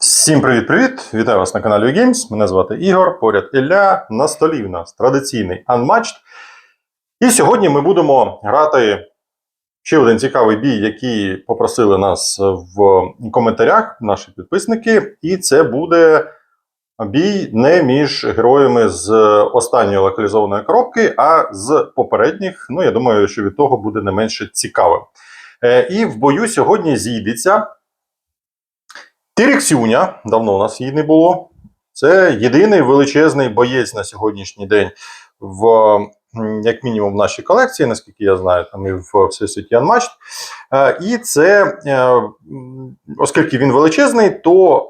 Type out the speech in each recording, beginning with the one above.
Всім привіт-привіт! Вітаю вас на каналі Games. Мене звати Ігор. Поряд Ілля. На столі в нас традиційний Unmatched. І сьогодні ми будемо грати ще один цікавий бій, який попросили нас в коментарях, наші підписники. І це буде бій не між героями з останньої локалізованої коробки, а з попередніх. Ну, я думаю, що від того буде не менше цікавим. Е, І в бою сьогодні зійдеться. Тирексюня, давно у нас її не було. Це єдиний величезний боєць на сьогоднішній день, в, як мінімум, в нашій колекції, наскільки я знаю, там і в Всесвіті Unmatched. Е, І це, е, оскільки він величезний, то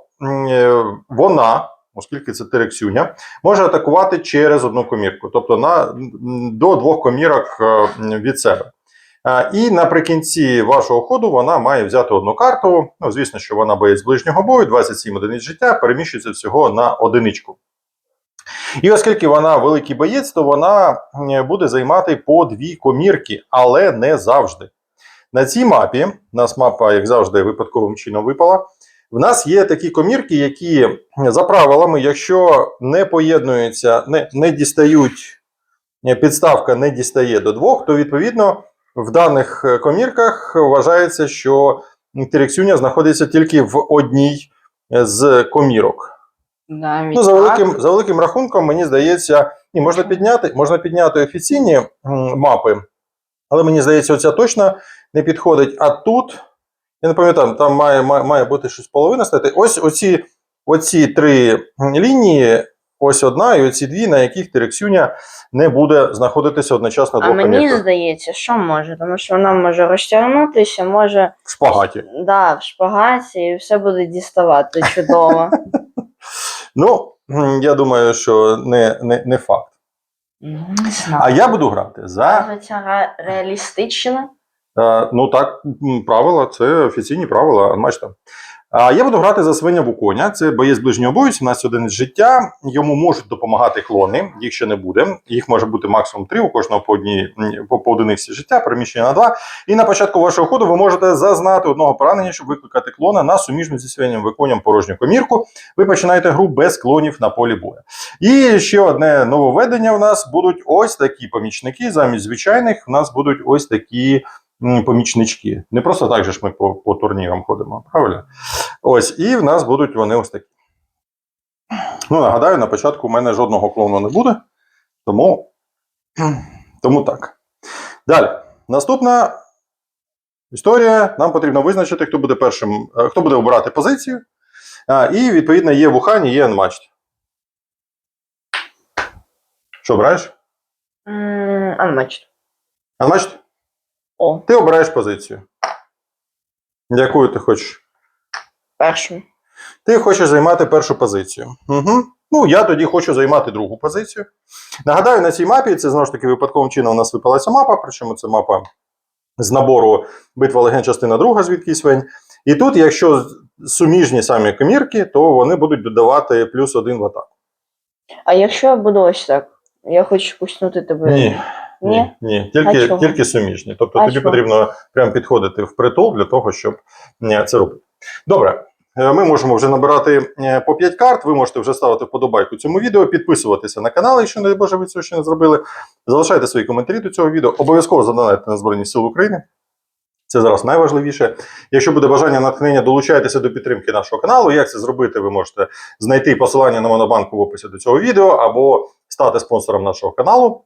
е, вона, оскільки це Тирексюня, може атакувати через одну комірку, тобто на, до двох комірок від себе. І наприкінці вашого ходу вона має взяти одну карту. Ну, звісно, що вона боєць ближнього бою, 27 одиниць життя, переміщується всього на одиничку. І оскільки вона великий боєць, то вона буде займати по дві комірки, але не завжди. На цій мапі, у нас мапа, як завжди, випадковим чином випала. В нас є такі комірки, які за правилами, якщо не поєднуються, не, не дістають, підставка не дістає до двох, то відповідно в даних е, комірках вважається, що Тирексюня знаходиться тільки в одній е, з комірок. Навіть Ну, за так. великим, за великим рахунком, мені здається, ні, можна підняти, можна підняти офіційні мапи, але мені здається, оця точно не підходить. А тут, я не пам'ятаю, там має, має, має бути щось половина стати. Ось оці, оці три лінії, ось одна, і оці дві, на яких Тирексюня не буде знаходитися одночасно А мені комірках. здається, що може, тому що вона може розтягнутися, може В шпагаті. да, в шпагаті і все буде діставати чудово. Ну, м, я думаю, що не, не, не факт. Ну, Не знаю. А я буду грати за. Кажеться, ре- реалістично. Е, ну так, м, правила, це офіційні правила, бачите. Я буду грати за свиня Вуконя. Це боєць ближнього бою, 17 одиниць життя. Йому можуть допомагати клони, їх ще не буде. Їх може бути максимум три, у кожного по одній по, по одиниці життя, переміщення на два. І на початку вашого ходу ви можете зазнати одного поранення, щоб викликати клона на суміжну зі свиням Вуконям порожню комірку. Ви починаєте гру без клонів на полі бою. І ще одне нововведення: у нас будуть ось такі помічники. Замість звичайних у нас будуть ось такі помічнички. Не просто так же ж ми по, по турнірам ходимо, правильно? Ось, і в нас будуть вони ось такі. Ну, нагадаю, на початку у мене жодного клону не буде, тому, тому так. Далі. Наступна історія. Нам потрібно визначити, хто буде першим, е, хто буде обирати позицію. А, і, відповідно, є Вухані, є Unmatched. Що обираєш? Unmatched. Unmatched? О, Ти обираєш позицію. Яку ти хочеш? першим. Ти хочеш займати першу позицію. Угу. Ну, я тоді хочу займати другу позицію. Нагадаю, на цій мапі це знову ж таки випадковим чином у нас випала ця мапа, причому це мапа з набору Битва легенд частина друга, звідки свень. І тут, якщо суміжні самі комірки, то вони будуть додавати плюс один в атаку. А якщо я буду ось так, я хочу пуснути тебе. Ні. Ні? Ні, ні, А тільки, тільки суміжні. Тобто А тоді чого? потрібно прям підходити в притул для того, щоб це робити. Добре. е, Ми можемо вже набирати е, по 5 карт. Ви можете вже ставити вподобайку цьому відео, підписуватися на канал, якщо не боже, ви цього ще не зробили. Залишайте свої коментарі до цього відео. Обов'язково задонайте на Збройні Сили України. Це зараз найважливіше. Якщо буде бажання натхнення, долучайтеся до підтримки нашого каналу. Як це зробити, ви можете знайти посилання на Монобанку в описі до цього відео або стати спонсором нашого каналу.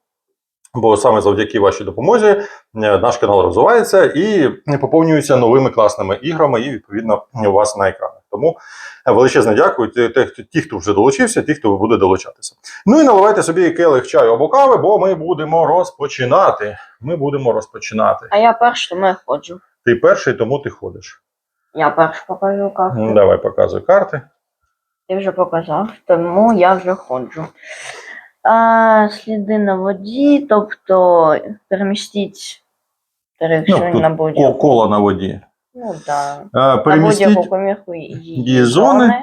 Бо саме завдяки вашій допомозі е, наш канал розвивається і поповнюється новими класними іграми, і відповідно у вас на екранах. Тому е, величезне дякую ті, хто- вже долучився, ті, хто буде долучатися. Ну і наливайте собі келих чаю або кави, бо ми будемо розпочинати. Ми будемо розпочинати. А я перший, тому я ходжу. Ти перший, тому ти ходиш. Я перший покажу карту. Ну, Давай показуй карти. Ти вже показав, тому я вже ходжу. А, сліди на воді, тобто перемістіть тут на Ко- будь-яку. Коло на воді. Ну, да. Е, На Перемістіть. будь-яку комірку її її зони. зони.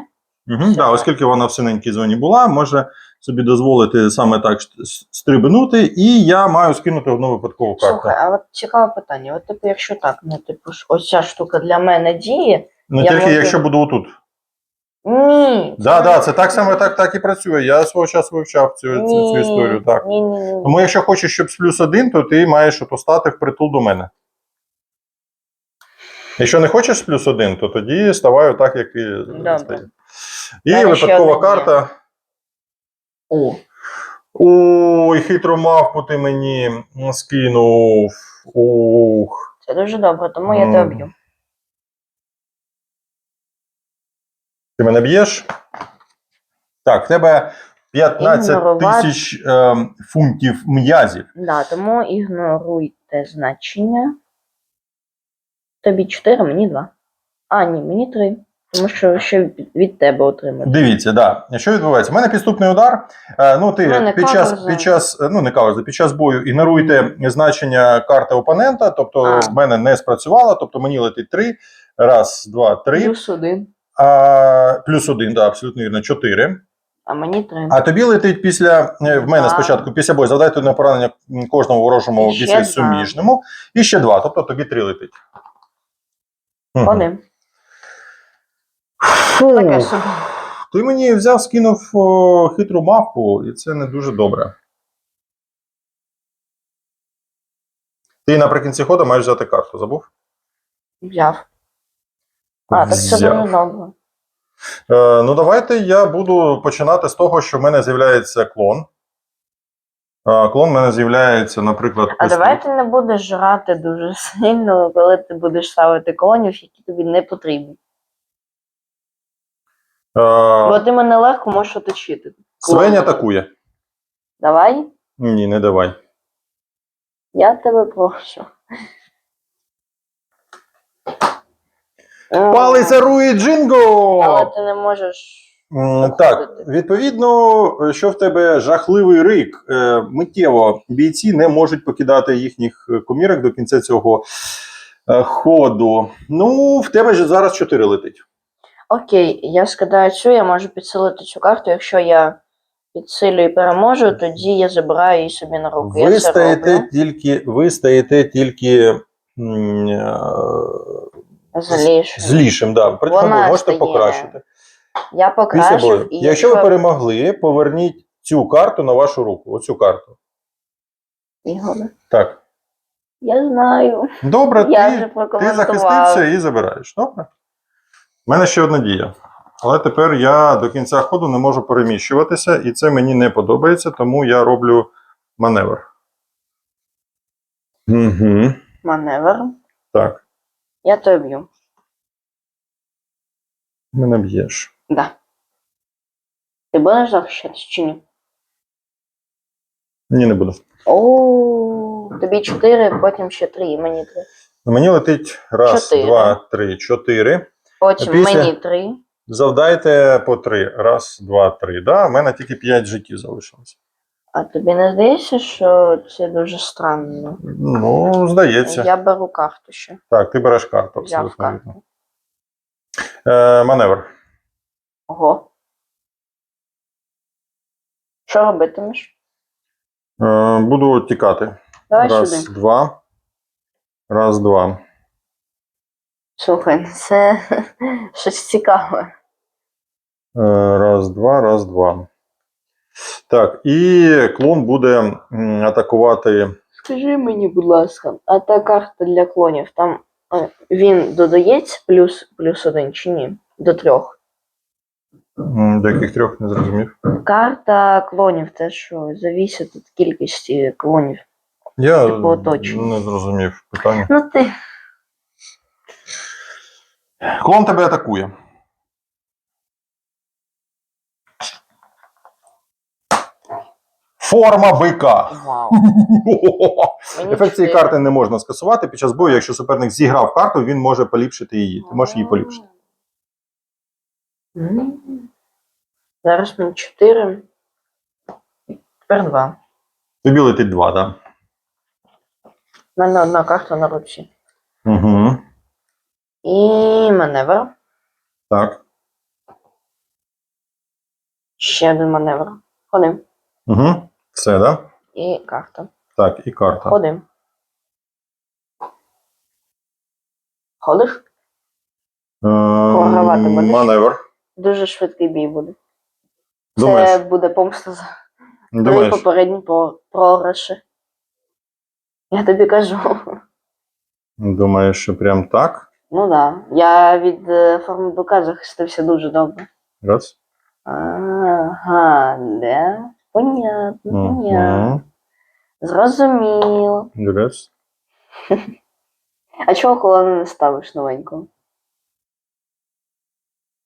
Угу, да, оскільки вона в синенькій зоні була, може собі дозволити саме так ш- с- стрибнути, і я маю скинути одну випадкову карту. Слухай, а от цікаве питання. От, типу, якщо так, ну, типу, ж ось ця штука для мене діє, ну я тільки можу- якщо буду отут. Ні. Да, да, це так само так, так і працює. Я свого часу вивчав цю, цю, цю історію. Так. Ні, ні, ні. Тому якщо хочеш, щоб з плюс один, то ти маєш от стати впритул до мене. Якщо не хочеш з плюс один, то тоді ставай так, як і Добре. стає. І випадкова карта. О. Ой, хитро мавпу ти мені скинув. Ух. Це дуже добре, тому я тебе б'ю. Ти мене б'єш? Так, в тебе 15 тисяч ем, фунтів м'язів. Да, тому ігноруйте значення. Тобі 4, мені 2. А, ні, мені 3. Тому що ще від- тебе отримати. Дивіться, да. Що відбувається? У мене підступний удар. Е, Ну, ти під час, під час, е, ну не каверзи, під час бою ігноруйте значення карти опонента, тобто А. в мене не спрацювало, тобто мені летить 3. Раз, два, три. Плюс 1. А, плюс один, да, абсолютно вірно, 4. А мені 3. А тобі летить після е, в мене спочатку після бою. Завдайте на поранення кожному ворожому І ще бійцю два. суміжному. І ще два. Тобто тобі три летить. Мгм. Один. Фу. Таке собі. Ти мені взяв, скинув о, хитру мавпу, і це не дуже добре. Ти наприкінці ходу маєш взяти карту, забув? Взяв. А, так це дуже добре. Е, ну, давайте я буду починати з того, що в мене з'являється клон. Е, клон в мене з'являється, наприклад, А ось давай тут. ти не будеш жрати дуже сильно, коли ти будеш ставити клонів, які тобі не потрібні. Е, Бо ти мене легко можеш оточити. Свень атакує. Давай, Ні, не давай. я тебе прошу. Палиця Джинго! Але ти не можеш. М, Так, відповідно, що в тебе жахливий рик. Е, Миттєво бійці не можуть покидати їхніх е, комірок до кінця цього е, ходу. Ну, в тебе ж зараз 4 летить. Окей, я скидаю цю, я можу підсилити цю карту. Якщо я підсилю і переможу, тоді я забираю її собі на руку. я Ви це стаєте роблю. тільки, ви стаєте тільки м, е, Зліш. злішим. Да. При Вона ви можете стає. покращити. Я покращив. І Якщо ви перемогли, поверніть цю карту на вашу руку. Оцю карту. Ігор, Так. Я знаю. Добре, Я ти, ти захистився і забираєш. Добре? У мене ще одна дія. Але тепер я до кінця ходу не можу переміщуватися, і це мені не подобається, тому я роблю маневр. Угу. Маневр. Так, Я тебе б'ю. мене б'єш. Да. Ти будеш захищатись чи ні? Ні, не буду. О, тобі 4, потім ще 3, і мені 3. Мені летить раз, Чотири. два, три, чотири. Потім Після- мені 3. Завдайте по три. Раз, два, три. Да? У мене тільки п'ять життів залишилось. А тобі не здається, що це дуже странно? Ну, здається. Я беру карту ще. Так, ти береш карту, абсолютно карту. Е, маневр. Ого. Що робитимеш? Е, буду тікати. Давай Раз, сюди. два. Раз, два. Слухай, це щось цікаве. Е, раз, два, раз, два. Так, і клон буде м, атакувати. Скажи мені, будь ласка, а та карта для клонів, там е, він додається плюс, плюс один чи ні? До трьох. м, До яких трьох не зрозумів. Карта клонів, це що, завісить від кількості клонів. Я Типу, оточення. не зрозумів питання. Ну ти. Клон тебе атакує. Форма бика. Вау. Ефект цієї карти не можна скасувати під час бою. Якщо суперник зіграв карту, він може поліпшити її. Ти можеш її поліпшити. Зараз мені 4. Тепер 2. Тобі летить два, так? У мене одна карта на руці. Угу. І маневр. Так. Ще один маневр. Ходим. Угу. Все, да? І карта. Так, і карта. Ходим. Ходиш? Ем, Програвати будеш? Маневр. дуже швидкий бій буде. Це Думаєш? буде помста за твої Думаєш? попередні про- програші. Я тобі кажу. Думаєш, що прям так? Ну так. Да. Я від е, форми БК захистився дуже добре. Раз. Ага, да. Понятно, понятно. Зрозуміло. Раз. А чого колони не ставиш новенького?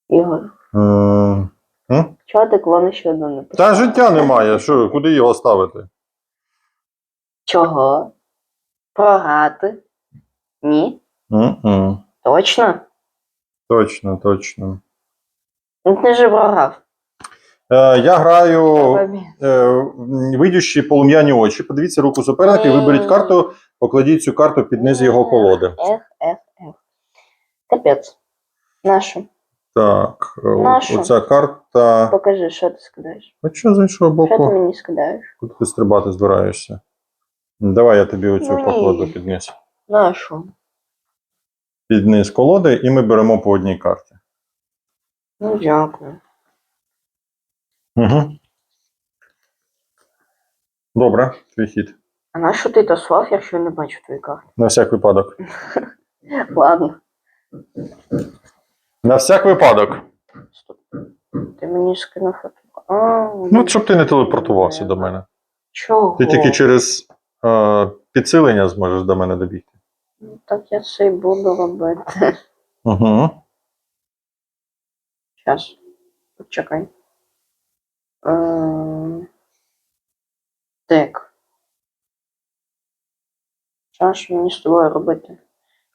Ігор, М, м? чого ти колони ще одну не поставив? Та життя немає. Що, куди його ставити? Чого? Програти? Ні? М-м. Точно? Точно, точно. Ну ти ж програв. Е, я граю е, видющі полум'яні очі. Подивіться руку суперника і виберіть карту, покладіть цю карту під низ його колоди. Ех, ех, ех. Капець. Нашу. Так, е, Нашу. оця карта. Покажи, що ти скидаєш. А що з іншого Що ти мені скидаєш? Куди ти стрибати збираєшся? Давай я тобі оцю Ну, покладу під низ. Нашу. Під низ колоди, і ми беремо по одній карті. Ну, дякую. Угу. Добре, твій хід. А на що ти тасував, якщо я не бачу твої карти? На всяк випадок. Ладно. На всяк випадок. Стоп. Ти мені скинув. А, Ну, щоб ти не телепортувався до мене. Чого? Ти тільки через е, підсилення зможеш до мене добігти. Ну, Так я це й буду робити. Угу. Щас. Почекай. Ем, Так. Що ж мені з тобою робити?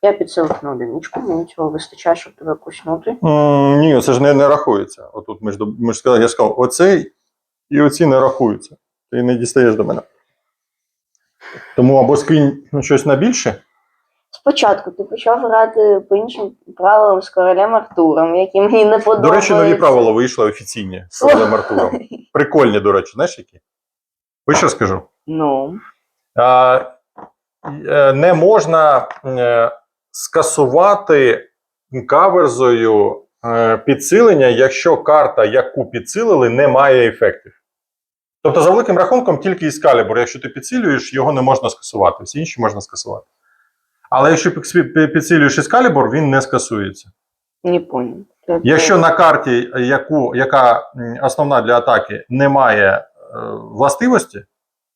Я підсилив на одиничку, мені цього вистачає, щоб тебе куснути. Ні, це ж не, не рахується. Отут ми ж, ми ж сказали, я ж сказав, оцей і оці не рахуються. Ти не дістаєш до мене. Тому або скинь ну, щось на більше. Спочатку ти почав грати по іншим правилам з королем Артуром, які мені не До речі, нові правила вийшли офіційні з Олегом Артуром. Прикольні, до речі, знаєш які? Ви що скажу? Ну. А, е, не можна е, скасувати каверзою е, підсилення, якщо карта, яку підсилили, не має ефектів. Тобто, за великим рахунком, тільки Іскалібур, якщо ти підсилюєш, його не можна скасувати. Всі інші можна скасувати. Але якщо підсилюєш Іскалібур, він не скасується. Не понял. Це- Якщо на карті, яку, яка основна для атаки, немає е, властивості,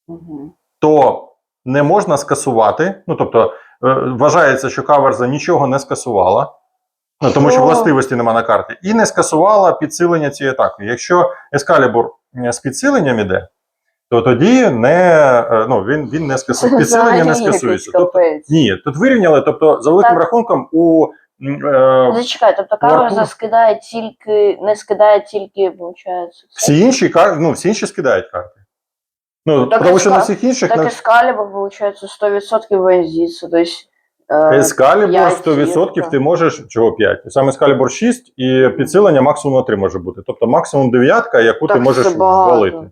Мгм. то не можна скасувати. Ну, тобто, е, вважається, що каверза нічого не скасувала, ну, тому що властивості нема на карті, і не скасувала підсилення цієї атаки. Якщо Ескалібур е, з підсиленням іде, то тоді не, е, ну, він, він не скасує. Підсилення не скасується. Тобто, ні, тут вирівняли, тобто, за великим Так. рахунком, у е, Зачекай, тобто Каверза скидає тільки, не скидає тільки, виходить, всі інші кар... ну, всі інші скидають карти. Ну, Так тому і що на всіх інших Так на... виходить, 100% вензіться. Тобто, е, Ескалібур п'ять 100% є, ти можеш. Чого 5? Саме Ескалібур 6 і підсилення максимум на 3 може бути. Тобто максимум дев'ятка, яку ти Так можеш це багато. ввалити.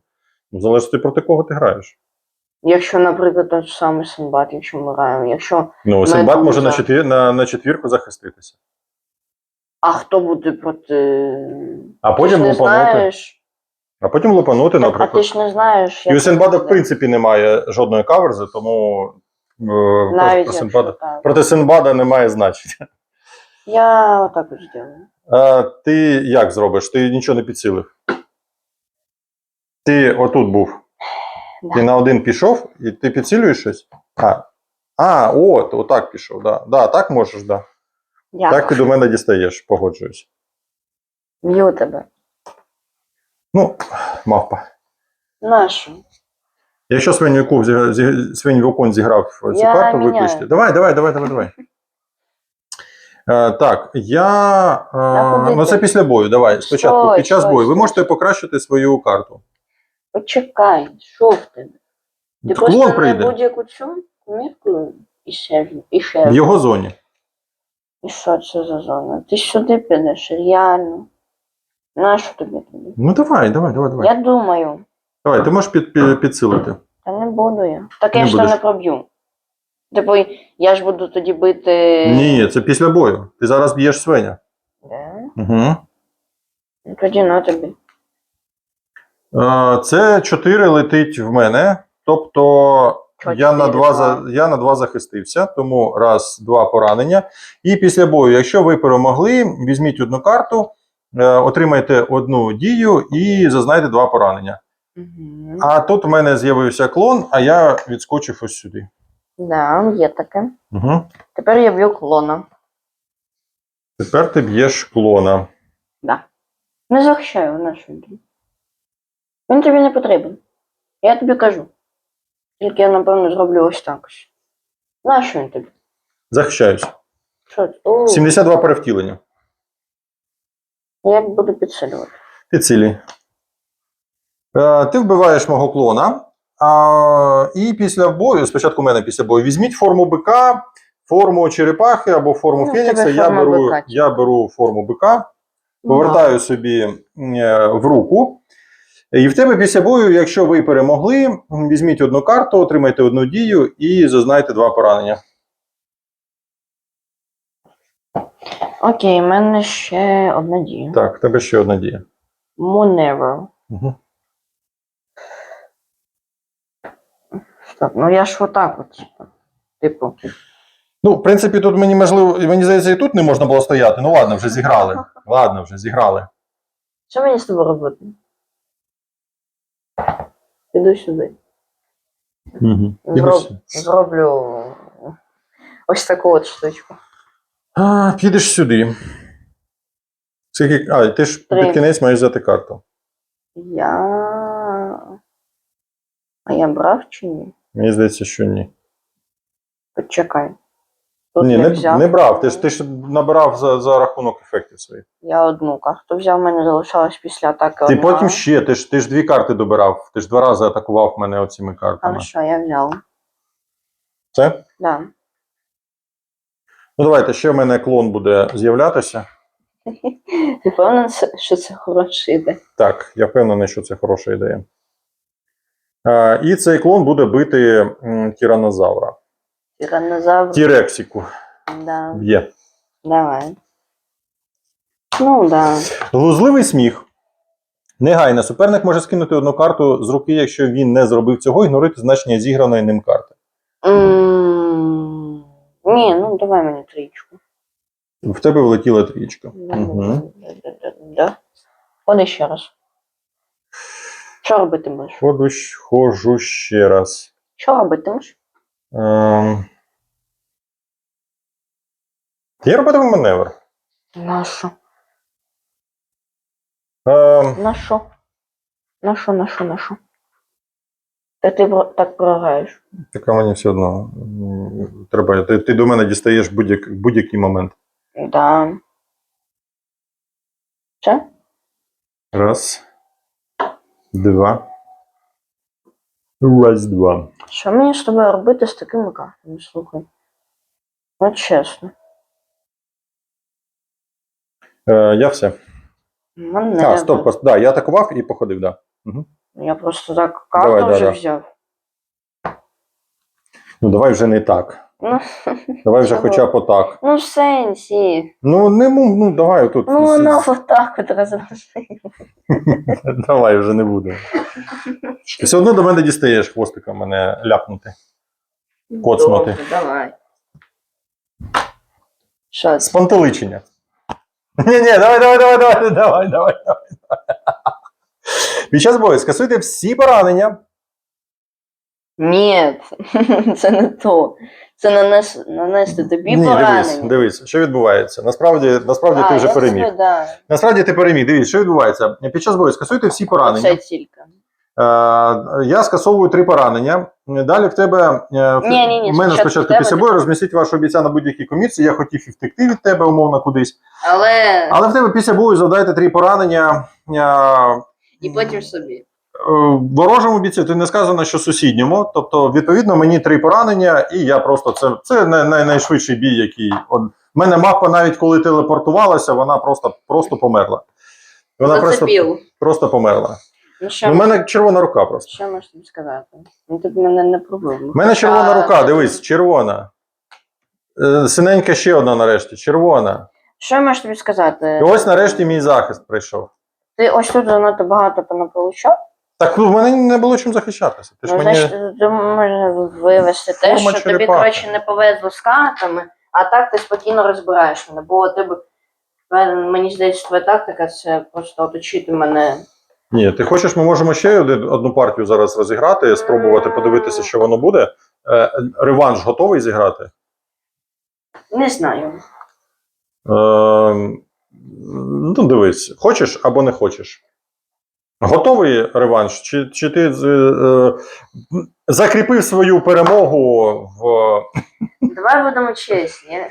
Залежить проти кого ти граєш. Якщо, наприклад, той ж самий Синбад, якщо ми граємо, якщо. Ну, Синбад може на, четвір... на, на четвірку захиститися. А хто буде проти. А Ти потім ж не лупанути. знаєш. А потім лупанути, Так, а ти ж не знаєш, І у Синбада, в принципі, немає жодної каверзи, тому е, Навіть якщо Синбада... так. проти Синбада немає значення. Я отак ось зроблю. А, ти як зробиш? Ти нічого не підсилив. Ти отут був. Да. Ти на один пішов і ти підсилюєш щось? А, а от, отак пішов. Да. Да, так можеш, да. Дякую. Так ти до мене дістаєш, погоджуюсь. Б'ю тебе. Ну, мавпа. Нашу. Якщо Свинюков зі- зі- Свинь-Вокон зіграв цю Я карту, виключте. Давай, давай, давай, давай, давай. Е, так, я. Е, ну, це після бою. Давай. Спочатку, Стой, під час стой, бою. Ви можете покращити свою карту. Почекай, що в тебе? Ти Клон просто прийде на будь-яку цю мірку і ще, і ще. в його зоні. І що це за зона? Ти сюди підеш, реально. Нащо тобі тобі? Ну давай, давай, давай, давай. Я думаю, Давай, ти можеш під, під, підсилити. та не буду я. Так Не я ж то будеш. не проб'ю. Типу, я ж буду тоді бити. Ні, це після бою. Ти зараз б'єш свиня. Да? Угу. Ну, Тоді на тобі. Е, Це 4 летить в мене. Тобто я на, два, я на два захистився, тому раз, два поранення. І після бою, якщо ви перемогли, візьміть одну карту, е, отримайте одну дію і зазнайте два поранення. Угу. А тут в мене з'явився клон, а я відскочив ось сюди. Да, є таке. Угу. Тепер я б'ю клона. Тепер ти б'єш клона. Да. Не захищаю нашу ігру. Він тобі не потрібен. Я тобі кажу. Тільки я, напевно, зроблю ось так ось. Нащо він тобі? Захищаюсь. Що ти? О, 72 перевтілення. Я буду підсилювати. Ти. Е, ти вбиваєш мого клона. А, і після бою, спочатку мене після бою, візьміть форму бика, форму черепахи або форму Ну, в фенікса. тебе Я форма беру, бика. я беру форму бика, повертаю собі е, в руку. І в тебе після бою, якщо ви перемогли, візьміть одну карту, отримайте одну дію і зазнайте два поранення. Окей, в мене ще одна дія. Так, в тебе ще одна дія. Monero. Угу. Стоп, ну я ж отак от. Типу. Ну, в принципі, тут мені можливо, мені здається, і тут не можна було стояти. Ну ладно, вже зіграли. Ладно, вже зіграли. Що мені з тобою робити? Піду сюди. Угу. Зроб... Зроблю ось таку от штучку. А, підеш сюди. Скільки... А, ти ж Три. під кінець маєш взяти карту. Я. А я брав чи ні? Мені здається, що ні. Почекай. Тут ні, я не, взяв. не брав. Ти ж, ти ж набирав за, за рахунок ефектів своїх. Я одну карту взяв, в мене залишалось після атаки. Ти одна. потім ще, ти ж, ти ж дві карти добирав. Ти ж два рази атакував мене оціми картами. Хорошо, я взяв. Це? Да. Ну давайте, ще в мене клон буде з'являтися. Ти певний, що це хороша ідея? Так, я впевнений, що це хороша ідея. А, і цей клон буде бити м, тиранозавра. Тиранозавр. Тірексіку. Да. Є. Давай. Ну, да. Глузливий сміх. Негайно. Суперник може скинути одну карту з руки, якщо він не зробив цього, ігноруйте значення зіграної ним карти. М, Ні, ну давай мені трічку. В тебе влетіла трічка. Угу. Да. Ходи ще раз. Що робитимеш? Ходжу, ходжу ще раз. Що робитимеш? Ем... Я робитиму маневр. На що? Ем... На що? На що, на що, на що? Та ти про- так програєш. Така мені все одно. м, Треба. Ти, ти до мене дістаєш будь-як, в будь-який момент. Да. Що? Раз. Два. Раз, два. Що мені з тобою робити з такими картами? Слухай. Ну, чесно. Е, я все. Мене. А, стоп, пос- да, я атакував і походив, да. Угу. Я просто так карту Давай, да, вже да. взяв. Ну давай вже не так. Ну, Давай вже Чого? хоча б отак. ну в сенсі. Ну, не му- ну давай тут. Ну, вона отак от. Давай вже не буде. Все одно до мене дістаєш хвостика мене ляпнути. Коцнути. Добре, Давай. Що це? Спантеличення. Ні, ні, давай, давай, давай, давай, давай, давай, давай. Під час бою скасуйте всі поранення. Ні, це не то. Це нанес, нанести тобі Ні, поранення. дивись, що відбувається. Насправді, насправді ти вже переміг. Насправді ти переміг. Дивись, що відбувається. Під час бою скасуйте всі поранення. Оце тільки. Е, я скасовую три поранення. Далі в тебе е, в- Ні, ні, ні, в мене спочатку після бою розмістіть вашу бійця на будь-якій комірці. Я хотів і втекти від тебе, умовно, кудись. Але. Але в тебе після бою завдайте три поранення. е, І потім собі. Ворожому бійцю ти не сказано, що сусідньому. Тобто, відповідно, мені три поранення, і я просто це, це най, най, найшвидший бій, який. От, в мене мапа, навіть коли телепортувалася, вона просто, просто померла. Вона просто, просто померла. Ну, що, У мене червона рука просто. що можеш тобі сказати? Ну, ти б мене не пробив. У мене червона рука, дивись, червона. Е, Синенька ще одна нарешті, червона. Що я можу тобі сказати? І ось нарешті мій захист прийшов. Ти ось тут занадто багато понаполучав. Так в мене не було чим захищатися. Ти ж Ну, мені... ти можеш вивести те, Форма що тобі, черепахи. коротше, не повезло з картами, а так ти спокійно розбираєш мене. Бо тебе, е, мені здається, твоя тактика це просто оточити мене. Ні, ти хочеш, ми можемо ще одну партію зараз розіграти, спробувати подивитися, що воно буде. Е, реванш готовий зіграти? Не знаю. Е, ну, дивись, хочеш або не хочеш. Готовий реванш? Чи, чи ти е, закріпив свою перемогу в. Давай будемо чесні.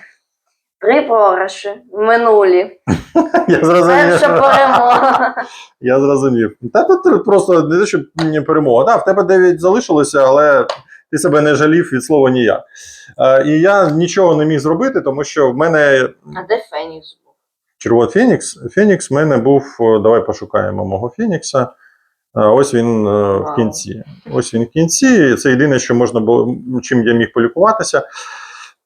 Три програші минулі. Я зрозумів. Перша перемога. Я зрозумів. Та тут просто не те, що перемога. Так, в тебе 9 залишилося, але ти себе не жалів від слова ніяк. Е, і я нічого не міг зробити, тому що в мене А де Фенікс був? червоний Фенікс. Фенікс в мене був. Давай пошукаємо мого Фенікса. Е, Ось він е, в кінці. Ось він в кінці. Це єдине, що можна було, чим я міг полікуватися.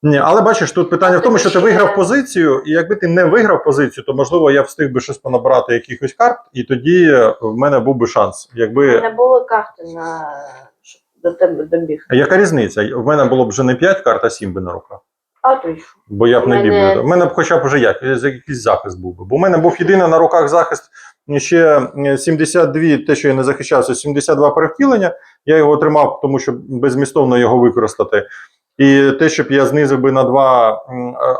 Ні, але бачиш, тут питання в тому, що ти виграв позицію, і якби ти не виграв позицію, то можливо я встиг би щось понабрати якихось карт, і тоді в мене був би шанс. Якби Не було карти на щоб до тебе добіг. А яка різниця? В мене було б вже не 5 карт, а 7 би на руках. А то й що? Бо я б не мене- би. У мене б хоча б вже як, якийсь захист був би. Бо в мене був єдиний на руках захист ще 72, те, що я не захищався, 72 перевтілення. Я його тримав, тому що безмістовно його використати. І те, щоб я знизив би на 2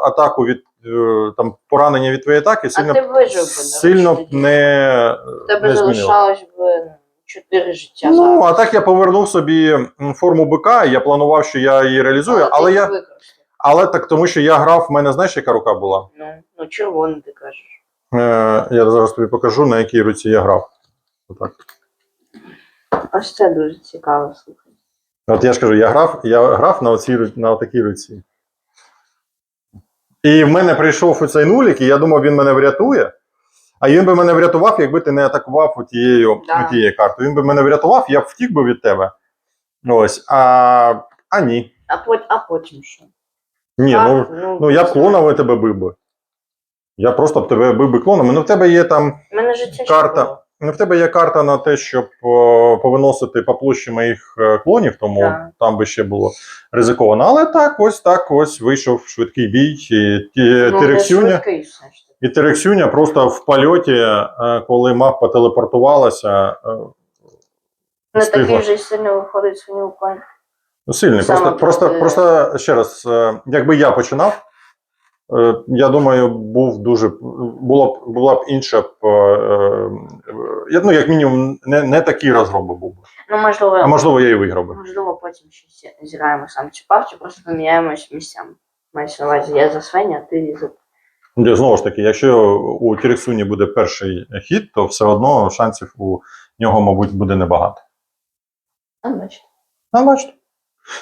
атаку від е, там поранення від твоєї атаки, А сильно, ти вижив би, сильно б не, тебе не залишалось б чотири життя. Ну, зараз. а так я повернув собі форму бика, я планував, що я її реалізую, ти але я. Але так тому, що я грав, в мене знаєш, яка рука була? Ну, ну червоний ти кажеш. Е, я зараз тобі покажу, на якій руці я грав. Отак. Ось це дуже цікаво, слухай. От я ж кажу, я грав, я грав на, оцій, на такій руці. І в мене прийшов оцей нулік, і я думав, він мене врятує. А він би мене врятував, якби ти не атакував отією, Да. картою. Він би мене врятував, я б втік би від тебе. Ось. А, а ні. А, пот, а потім що? Ні, Так, ну, ну я б клоном тебе бив би. Я просто б тебе бив би клоном. Ну в тебе є там. У мене життя Карта. було. Ну, в тебе є карта на те, щоб повиносити по площі моїх е, клонів, тому Так. там би ще було ризиковано. Але так, ось так, ось вийшов швидкий бій. І, ті, Ну, Терексюня, і Терексюня просто в польоті, е, коли мавпа телепортувалася, Не такий вже сильно виходить свій уклон. ну, сильний. Просто, просто, просто ще раз, е, якби я починав, я думаю, був дуже було б була б інша б, е, е, ну, як мінімум, не, не такий розгром би був. би. Ну, можливо, А можливо, я і виграв би. можливо, потім зі- зіграємо саме цю партію, просто поміняємось місцями. Мається на увазі, я за Свеня, а ти за. Знову ж таки, якщо у Тірексуні буде перший хід, то все одно шансів у нього, мабуть, буде небагато. А, бачите. А, бачите.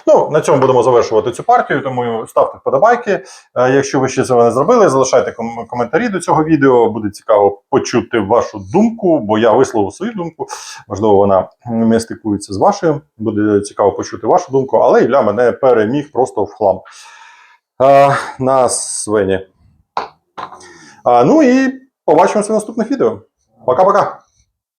Ну, на цьому будемо завершувати цю партію, тому ставте вподобайки. Е, Якщо ви ще цього не зробили, залишайте ком- коментарі до цього відео. Буде цікаво почути вашу думку, бо я висловив свою думку. Можливо, вона не стикується з вашою. Буде цікаво почути вашу думку, але Ілля мене переміг просто в хлам е, на Свені. А, ну і побачимося в наступних відео. Пока-пока.